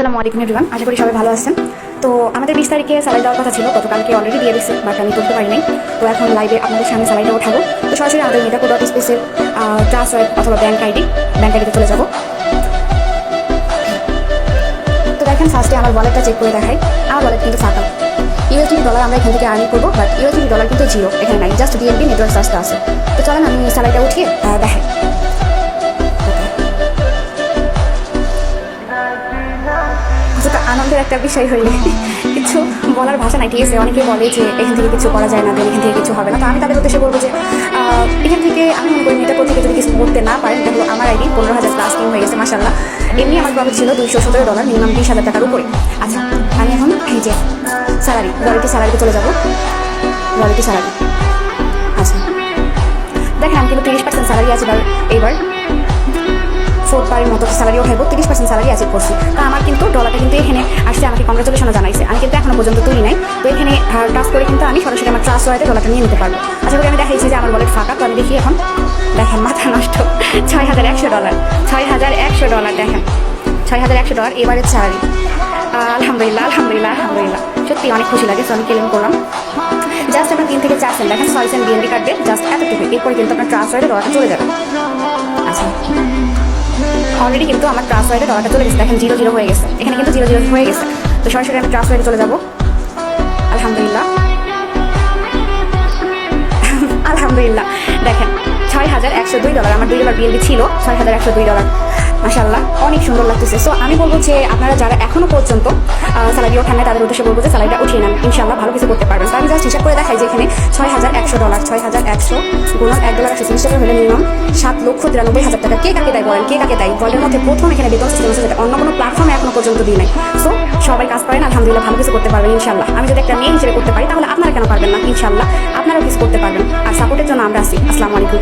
আসসালামু আলাইকুম এভরিওয়ান আশা করি সবাই ভালো আছেন। তো আমাদের বিশ তারিখে স্যালারি দেওয়ার কথা ছিল, গতকালকে অলরেডি দিয়ে দিচ্ছে বাট আমি করতে পারি নাই। তো এখন লাইভে আপনাদের সামনে স্যালারিটা ওঠাবো তো সরাসরি আমাদের মেটাকো ডট স্পেসের ট্রান্সফার অথবা ব্যাঙ্ক আইডি ব্যাঙ্ক আইডিতে চলে যাব। তো দেখেন ফার্স্টে আমার ওয়ালেটটা চেক করে দেখাই। আমার ওয়ালেট কিন্তু ফাঁকা। ইউএসডি ডলার আমরা এখান থেকে আর্নিং করব বাট ইউএসডি ডলার কিন্তু জিরো এখানে নাই জাস্ট ডিএনবি নেটওয়ার্ক চার্জটা আছে। তো চলেন, আমি স্যালারিটা উঠিয়ে দেখাই। একটা বিষয় হইলে কিছু বলার ভাষা নাই, ঠিক আছে? অনেকে বলে যে এখান থেকে কিছু করা যায় না এখান থেকে কিছু হবে না। তো আমি তাদের উদ্দেশ্যে বলব যে এখান থেকে আমি মনে করি এটা থেকে যদি কিছু করতে না পারেন তাহলে আমার আইডি, পনেরো হাজার প্লাস টিম হয়ে গেছে মাসাল্লাহ এমনি আমার প্রফিট ছিল দুইশো সতেরো ডলার মিনিমাম বিশ হাজার টাকার উপরে। আচ্ছা আমি এখন এই যে স্যালারি রয়্যালটি স্যালারিতে চলে যাব। রয়্যালটি স্যালারি আচ্ছা। দেখেন, আমি কিন্তু তিরিশ পার্সেন্ট স্যালারি আছে এইবার ফোর পারের মতো স্যালারি উঠাইবো তিরিশ পার্সেন্ট স্যালারি অ্যাচিভ করছি। তা আমার কিন্তু ডলারটা কিন্তু করে কিন্তু আমি সরাসরি আমার ট্রাস্ট ওয়াইতে ডলারটা নিয়ে নিতে পারব। আশা করি আমি দেখাইছি যে আমার ওয়ালেট ফাঁকা, তো আমি দেখি এখন, দেখেন, মাথা নষ্ট। ছয় হাজার একশো ডলার ছয় হাজার একশো ডলার দেখেন, ছয় হাজার একশো ডলার এবারের স্যালারি আলহামদুলিল্লাহ আলহামদুলিল্লাহ আলহামদুলিল্লাহ। সত্যি অনেক খুশি লাগে সো আমি ক্লেম করলাম। জাস্ট আপনার তিন থেকে চার সেন্ট দেখেন, ছয় সেন্ট বিএনডি কাটবে জাস্ট এতটুকু এরপরে কিন্তু আপনার ট্রান্সফারে ডলারটা চলে যাবে। আচ্ছা। অলরেডি কিন্তু আমার ট্রান্সফারে ডলারটা চলে গেছে, দেখেন জিরো জিরো হয়ে গেছে। এখানে কিন্তু জিরো জিরো হয়ে গেছে। তো সরাসরি আমি ট্রান্সফারে চলে যাব। আলহামদুলিল্লাহ। আলহামদুলিল্লাহ। দেখেন, ছয় হাজার একশো দুই ডলার, আমার দুই ডলার বিএলবি ছিল, ছয় হাজার একশো দুই ডলার। মাসাল্লাহ অনেক সুন্দর লাগতেছে। সো আমি বলব যে আপনারা যারা এখনও পর্যন্ত স্যালারি ওঠান নাই, তাদের উদ্দেশ্যে বলব যে স্যালারিটা উঠিয়ে নেন। ইনশাল্লাহ ভালো কিছু করতে পারবেন। আমি জাস্ট হিসাব করে দেখাই যে এখানে ছয় হাজার একশো ডলার, ছয় হাজার একশো গুণ এক ডলার একশো তিরিশ টাকা হলে মিনিমাম সাত লক্ষ তিরানব্বই হাজার টাকা। কে কাকে দেয় বলেন? কে কাকে দেয়? ওয়ার্ল্ডের মধ্যে প্রথম এখানে বেতন সিস্টেম যেটা অন্য কোনো প্ল্যাটফর্মে এখনও পর্যন্ত দিই নাই। সো আলহামদুলিল্লাহ ভালো কিছু করতে পারবেন ইনশাল্লাহ আমি যদি একটা মেয়ে হিসেবে করতে পারি, তাহলে আপনারা কেন পারবেন না? ইনশাল্লাহ আপনারাও কিছু করতে পারবেন। আর সাপোর্টের জন্য আমরা আছি। আসসালামু আলাইকুম।